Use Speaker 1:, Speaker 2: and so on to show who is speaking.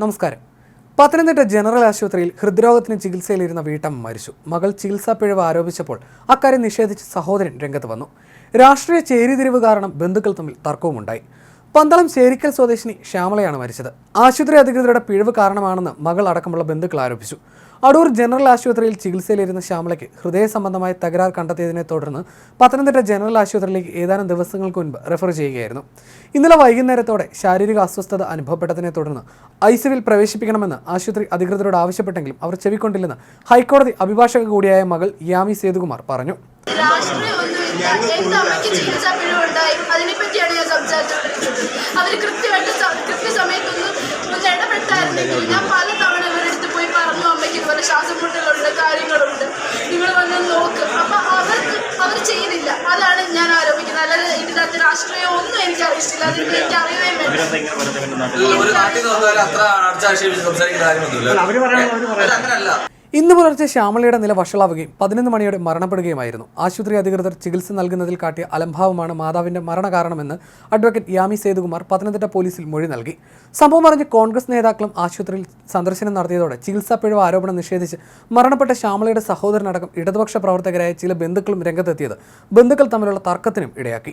Speaker 1: നമസ്കാരം. പത്തനംതിട്ട ജനറൽ ആശുപത്രിയിൽ ഹൃദ്രോഗത്തിന് ചികിത്സയിലിരുന്ന വീട്ടമ്മ മരിച്ചു. മകൾ ചികിത്സാ പിഴവ് ആരോപിച്ചപ്പോൾ അക്കാര്യം നിഷേധിച്ച് സഹോദരൻ രംഗത്ത് വന്നു. രാഷ്ട്രീയ ചേരിതിരിവ് കാരണം ബന്ധുക്കൾ തമ്മിൽ തർക്കവുമുണ്ടായി. പന്തളം ശേരിക്കൽ സ്വദേശിനി ശ്യാമളയാണ് മരിച്ചത്. ആശുപത്രി അധികൃതരുടെ പിഴവ് കാരണമാണെന്ന് മകൾ അടക്കമുള്ള ബന്ധുക്കൾ ആരോപിച്ചു. അടൂർ ജനറൽ ആശുപത്രിയിൽ ചികിത്സയിലിരുന്ന ശ്യാമളയ്ക്ക് ഹൃദയ സംബന്ധമായ തകരാർ കണ്ടെത്തിയതിനെ തുടർന്ന് പത്തനംതിട്ട ജനറൽ ആശുപത്രിയിലേക്ക് ഏതാനും ദിവസങ്ങൾക്ക് മുൻപ് റെഫർ ചെയ്യുകയായിരുന്നു. ഇന്നലെ വൈകുന്നേരത്തോടെ ശാരീരിക അസ്വസ്ഥത അനുഭവപ്പെട്ടതിനെ തുടർന്ന് ഐസിയുവിൽ പ്രവേശിപ്പിക്കണമെന്ന് ആശുപത്രി അധികൃതരോട് ആവശ്യപ്പെട്ടെങ്കിലും അവർ ചെവിക്കൊണ്ടില്ലെന്ന് ഹൈക്കോടതി അഭിഭാഷക കൂടിയായ മകൾ യാമി സേതുകുമാർ പറഞ്ഞു.
Speaker 2: അതിനെപ്പറ്റിയാണ് ഞാൻ സംസാരിച്ചുകൊണ്ടിരിക്കുന്നത് അവർ കൃത്യമായിട്ട് കൃത്യസമയത്തൊന്നും ഒന്ന് ഇടപെട്ടായിരുന്നെങ്കിൽ ഞാൻ പല തവണ ഇവരുടെ അടുത്ത് പോയി പറഞ്ഞു അമ്മയ്ക്ക് ഇതുപോലെ ശ്വാസം മുട്ടലുണ്ട് കാര്യങ്ങളുണ്ട്. നിങ്ങൾ വന്ന് നോക്ക്. അപ്പൊ അവർക്ക് അവർ ചെയ്തില്ല. അതാണ് ഞാൻ ആരോപിക്കുന്നത്. അല്ലാതെ ഇതിനകത്ത് രാഷ്ട്രീയം ഒന്നും എനിക്ക് അറിയിച്ചില്ല അതിന് എനിക്ക് അറിയുകയും വേണ്ട.
Speaker 3: ഒരു നാട്ടിൽ നിന്ന് വന്നാലും അത്ര അടച്ചാക്ഷേപിച്ച് സംസാരിക്കുന്ന കാര്യമൊന്നുമില്ല. അങ്ങനല്ല
Speaker 1: ഇന്ന് പുലർച്ചെ ശ്യാമളയുടെ നില വഷളാവുകയും പതിനൊന്ന് മണിയോടെ മരണപ്പെടുകയുമായിരുന്നു. ആശുപത്രി അധികൃതർ ചികിത്സ നൽകുന്നതിൽ കാട്ടിയ അലംഭാവമാണ് മാതാവിന്റെ മരണകാരണമെന്ന് അഡ്വക്കേറ്റ് യാമി സേതുകുമാർ പത്തനംതിട്ട പോലീസിൽ മൊഴി നൽകി. സംഭവം അറിഞ്ഞ് കോൺഗ്രസ് നേതാക്കളും ആശുപത്രിയിൽ സന്ദർശനം നടത്തിയതോടെ ചികിത്സാ പിഴവ് ആരോപണം നിഷേധിച്ച് മരണപ്പെട്ട ശ്യാമളയുടെ സഹോദരനടക്കം ഇടതുപക്ഷ പ്രവർത്തകരായ ചില ബന്ധുക്കളും രംഗത്തെത്തിയത് ബന്ധുക്കൾ തമ്മിലുള്ള തർക്കത്തിനും ഇടയാക്കി.